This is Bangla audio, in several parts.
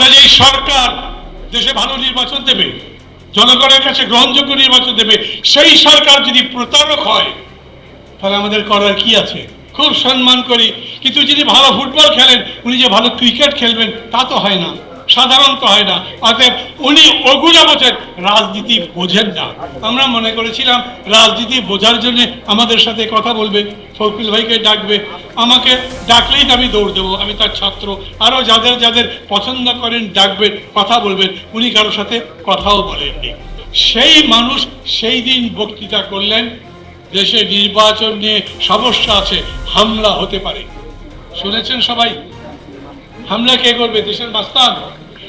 যে সরকার দেশে ভালো নির্বাচন দেবে, জনগণের কাছে গ্রহণযোগ্য নির্বাচন দেবে, সেই সরকার যদি প্রতারক হয়, তাহলে আমাদের করার কি আছে? খুব সম্মান করি। কিন্তু যদি ভালো ফুটবল খেলেন, উনি যে ভালো ক্রিকেট খেলবেন, তা তো হয় না। সাধারণত হয় না। অতএব উনি ওগুলো বোঝেন রাজনীতি বোঝেন না। আমরা মনে করেছিলাম রাজনীতি বোঝার জন্য আমাদের সাথে কথা বলবে ফকিল ভাইকে ডাকবে। আমাকে ডাকলেই আমি দৌড় দেবো, আমি তার ছাত্র। আরও যাদের যাদের পছন্দ করেন ডাকবেন, কথা বলবেন, উনি কারোর সাথে কথাও বলেননি। সেই মানুষ সেই দিন বক্তৃতা করলেন, দেশে নির্বাচন নিয়ে সমস্যা আছে, হামলা হতে পারে। শুনেছেন সবাই? হামলা কে করবে? দেশের মাস্তান।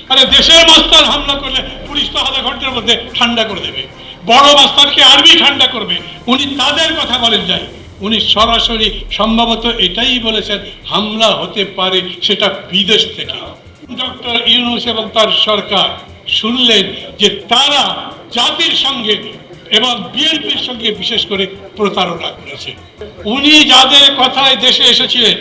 আরে দেশের মাস্তান হামলা করলে পুলিশ তো আধা ঘণ্টার মধ্যে ঠান্ডা করে দেবে। বড় মাস্তানকে আর্মি ঠান্ডা করবে। উনি তাদের কথা বলেন যাই। উনি সরাসরি সম্ভবত এটাই বলেছেন, হামলা হতে পারে সেটা বিদেশ থেকে। ডক্টর ইউনুস এবং তার সরকার শুনলেন যে তারা জাতির সঙ্গে এবং বিএনপির সঙ্গে বিশেষ করে প্রতারণা করেছে। উনি যাদের কথায় দেশে এসেছিলেন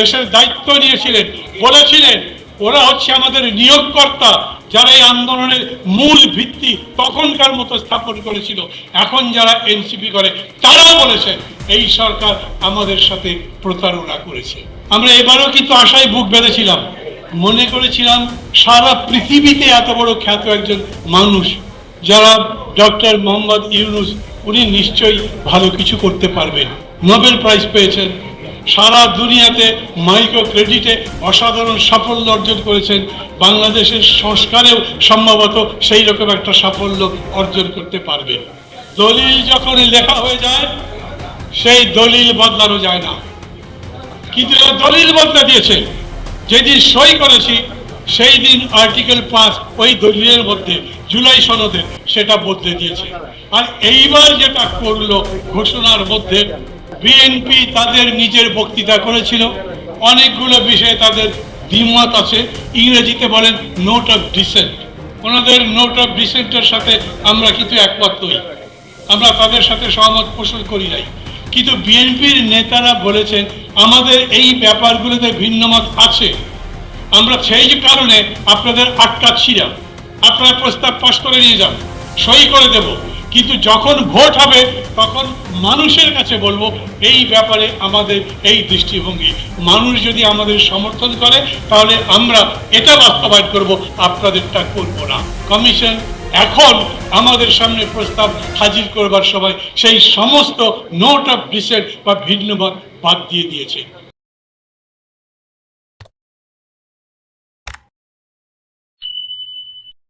দেশের দায়িত্ব নিয়েছিলেন, বলেছিলেন, ওরা হচ্ছে আমাদের নিয়োগকর্তা যারা এই আন্দোলনের মূল ভিত্তি তখনকার মতো স্থাপন করেছিল। এখন যারা এনসিপি করে, তারাও বলেছে, এই সরকার আমাদের সাথে প্রতারণা করেছে। আমরা এবারও কিন্তু আশায় বুক বেঁধেছিলাম। মনে করেছিলাম সারা পৃথিবীতে এত বড় খ্যাত একজন মানুষ, যারা ডক্টর মোহাম্মদ ইউনুস, উনি নিশ্চয়ই ভালো কিছু করতে পারবেন। নোবেল প্রাইজ পেয়েছেন সারা দুনিয়াতে মাইক্রো ক্রেডিটে অসাধারণ সাফল্য অর্জন করেছেন। বাংলাদেশের সংস্কারেও সম্ভবত সেই রকম একটা সাফল্য অর্জন করতে পারবে। দলিল যখন লেখা হয়ে যায়, সেই দলিল বদলানো যায় না। কিন্তু দলিল বদলে দিয়েছে, যেদিন সই করেছি, সেই দিন আর্টিকেল পাঁচ ওই দলিলের মধ্যে, জুলাই সনদে সেটা বদলে দিয়েছে। আর এইবার যেটা করল ঘোষণার মধ্যে বিএনপি তাদের নিজের বক্তৃতা করেছিল। অনেকগুলো বিষয়ে তাদের দ্বিমত আছে। ইংরেজিতে বলেন নোট অফ ডিসেন্ট ওনাদের নোট অফ ডিসেন্টের সাথে আমরা কিন্তু একমত নই। আমরা তাদের সাথে সহমত পোষণ করি নাই। কিন্তু বিএনপির নেতারা বলেছেন, আমাদের এই ব্যাপারগুলোতে ভিন্নমত আছে। আমরা সেই কারণে আপনাদের আটকাচ্ছিলাম আপনারা প্রস্তাব পাশ করে নিয়ে যান। সই করে দেব। কিন্তু যখন ভোট হবে, তখন মানুষের কাছে বলব, এই ব্যাপারে আমাদের এই দৃষ্টিভঙ্গি। মানুষ যদি আমাদের সমর্থন করে, তাহলে আমরা এটা বাস্তবায়ন করব, আপনাদেরটা করব না। কমিশন এখন আমাদের সামনে প্রস্তাব হাজির করবার সময় সেই সমস্ত নোট অফ ডিসেন্ট বা ভিন্নমত বাদ দিয়ে দিয়েছে।